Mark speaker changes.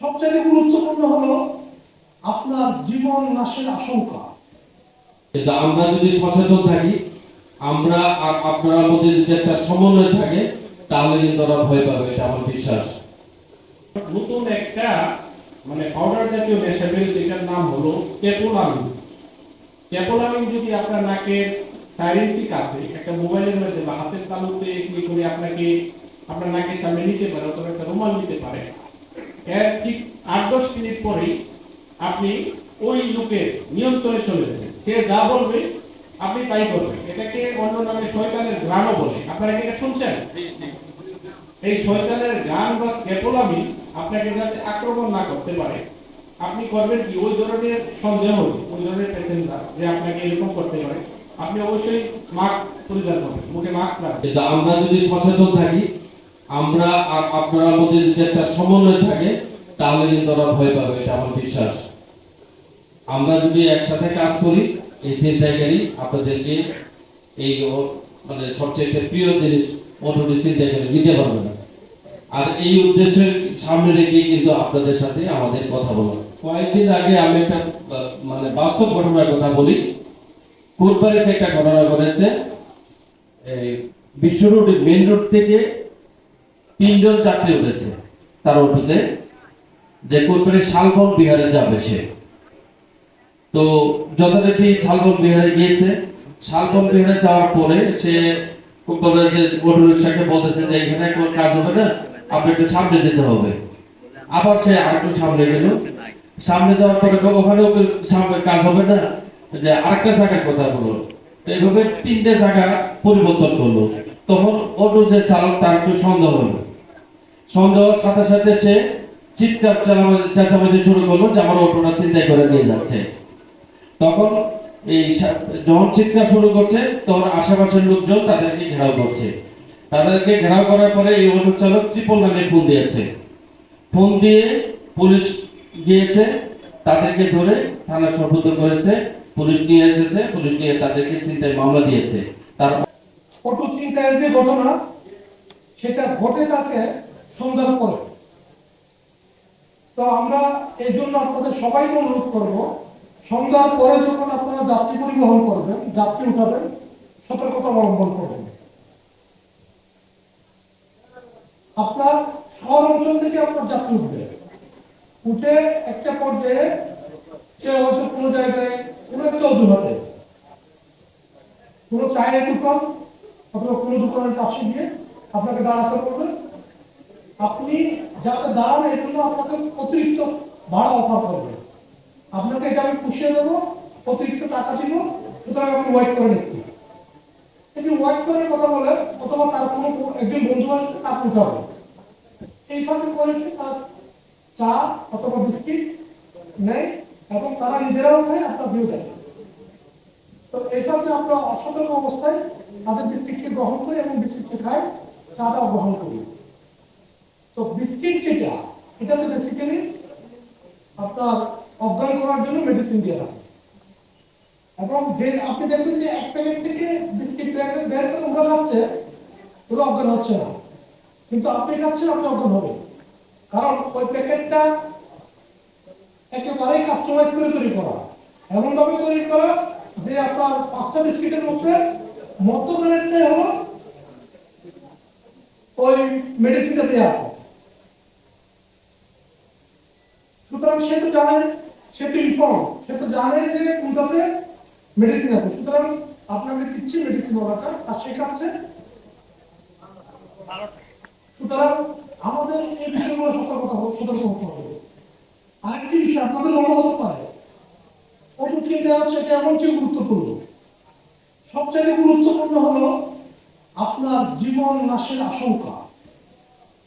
Speaker 1: সবচেয়ে গুরুত্বপূর্ণ হলো আপনার জীবন নাশের আশঙ্কা।
Speaker 2: আমরা যদি সচেতন থাকি আমরা আর আপনার মধ্যে যদি একটা সমন্বয় থাকে তাহলে কিন্তু ওরা ভয় পাবে এটা আমার বিশ্বাস।
Speaker 3: নতুন একটা মানে পাউডার জাতীয় নেশা বেরোচ্ছে এটার নাম হলো ক্যাপোলামিন ক্যাপোলামিন যদি আপনার নাকের ইঞ্চি কাছে একটা মোবাইলের মধ্যে বা হাতের তালুতে ইয়ে করে আপনাকে আপনার নাকের সামনে নিতে পারে অথবা একটা রুমাল নিতে পারে এর ঠিক আট দশ মিনিট পরেই আপনি ওই লোকের নিয়ন্ত্রণে চলে যাবেন। সে যা বলবে আপনি তাই করবেন। এটাকে অন্য নামে শয়তানের ঘ্রাণও বলে। আপনারা কি এটা শুনছেন? এই শয়তানের গান বা স্কেপোলামি আপনাকে যাতে আক্রমণ না করতে পারে আপনি করবেন কি? ওই ধরনের সন্দেহ ওই ধরনের প্যাসেঞ্জার যে আপনাকে এরকম করতে পারে আপনি অবশ্যই মাস্ক পরিধান করবেন মুখে মাস্ক রাখবেন।
Speaker 2: আমরা যদি সচেতন থাকি আমরা আর আপনার মধ্যে যদি একটা সমন্বয় থাকে, তাহলে কিন্তু ওরা ভয় পাবে, এটা আমার বিশ্বাস। আমরা যদি একসাথে কাজ করি, এই চিন্তাকারী আপনাদেরকে এই মানে সবচেয়ে প্রিয় জিনিস মোটামুটি চিন্তাকারী দিতে পারবে না। আর এই উদ্দেশ্যের সামনে রেখে কিন্তু আপনাদের সাথে আমাদের কথা বলা। কয়েকদিন আগে আমি একটা মানে বাস্তব ঘটনার কথা বলি। কোটবাড়িতে একটা ঘটনা ঘটেছে, এই বিশ্ব রোড মেন রোড থেকে তিনজন চাকরি উঠেছে তার অটোতে যে কোটবাড়ি শালবন বিহারে যাবে সে। তো যথারীতি শালবন বিহারে গিয়েছে। শালবন বিহারে যাওয়ার পরে সে বলতেছে যে এখানে কাজ হবে না আপনি একটু সামনে যেতে হবে। আবার সে আরেকটু সামনে গেল। সামনে যাওয়ার পরে ওখানেও সামনে কাজ হবে না। যে আরেকটা জায়গার কথা বলো এইভাবে তিনটে জায়গা পরিবর্তন করল। তখন অটো যে চালক তার একটু সন্দেহ হলো। সন্দেহ হওয়ার সাথে সাথে সে চিৎকার চেঁচামেচি শুরু করল যে আমার অটোটা চিন্তাই করে নিয়ে যাচ্ছে। তখন এই যখন চিৎকার শুরু করছে, তখন আশেপাশের লোকজন তাদেরকে ঘেরাও করছে। তাদেরকে ঘেরাও করার পরে এই অটো চালক ত্রিপল নামে ফোন দিয়েছে। ফোন দিয়ে পুলিশ গিয়েছে, তাদেরকে ধরে থানা সর্বত করেছে, পুলিশ নিয়ে এসেছে, পুলিশ নিয়ে তাদেরকে চিন্তায় মামলা দিয়েছে। তার
Speaker 1: পটু চিন্তায় যে ঘটনা, সেটা ঘটে তাকে সন্ধান করে। তো আমরা এই জন্য আপনাদের সবাইকে অনুরোধ করব সন্ধ্যার পরে যখন আপনারা যাত্রী পরিবহন করবেন, যাত্রী উঠাবেন, সতর্কতা অবলম্বন করবেন। আপনার শহর অঞ্চল থেকে আপনার যাত্রী উঠবে। উঠে একটা পর্যায়ে সে হয়তো কোনো জায়গায় কোনো একটা অজুহাতে, কোনো চায়ের দোকান অথবা কোনো দোকানের পাশে গিয়ে আপনাকে দাঁড়াতে বলবে আপনি যাতে দাঁড়ান এই জন্য আপনাকে অতিরিক্ত ভাড়া অফার করবে। আপনাকে এটা আমি পুষিয়ে দেবো, অতিরিক্ত টাকা দিব, সুতরাং আপনি ওয়াইট করে নিচ্ছি এই ওয়াইট করে কথা বলে, অথবা তার কোনো একজন বন্ধু আসবে তাকে উঠাবে এই ফাঁকে করে তারা চা অথবা বিস্কিট নেয়, এবং তারা নিজেরাও খায়, আপনার ভিউ দেয় তো এইসবকে আমরা অসতর্ক অবস্থায় তাদের বিস্কিটকে গ্রহণ করি এবং বিস্কিটকে খাই, চাটাও গ্রহণ করি। তো বিস্কিট যেটা, এটাতে বেসিক্যালি আপনার অজ্ঞান করার জন্য মেডিসিন দিয়ে রাখে। এবং যে আপনি দেখবেন যে এক প্যাকেট থেকে বিস্কিট প্যাকেট বের করে ওরা খাচ্ছে ওরা অজ্ঞান হচ্ছে না। কিন্তু আপনি খাচ্ছেন, আপনি অজ্ঞান হবে কারণ ওই প্যাকেটটা একেবারেই কাস্টমাইজ করে তৈরি করা। এমন ভাবে তৈরি করা যে আপনার পাঁচটা বিস্কিটের মধ্যে মধ্যখানেরটাই হলো ওই মেডিসিনটা দেওয়া আছে। সুতরাং সে তো জানে, সে তো ইনফর্ম সে তো জানে যে কোনটাতে মেডিসিন আছে। সুতরাং আপনাকে দিচ্ছি মেডিসিন ওরাটা আর সে খাচ্ছে সুতরাং আমাদের এই বিষয়গুলো সতর্কতা সতর্ক হতে হবে। আরেকটি বিষয় আপনাদের মনে হতে পারে। অটো চিন্তা হচ্ছে এমন কি গুরুত্বপূর্ণ। সবচেয়ে গুরুত্বপূর্ণ হলো আপনার জীবন নাশের আশঙ্কা।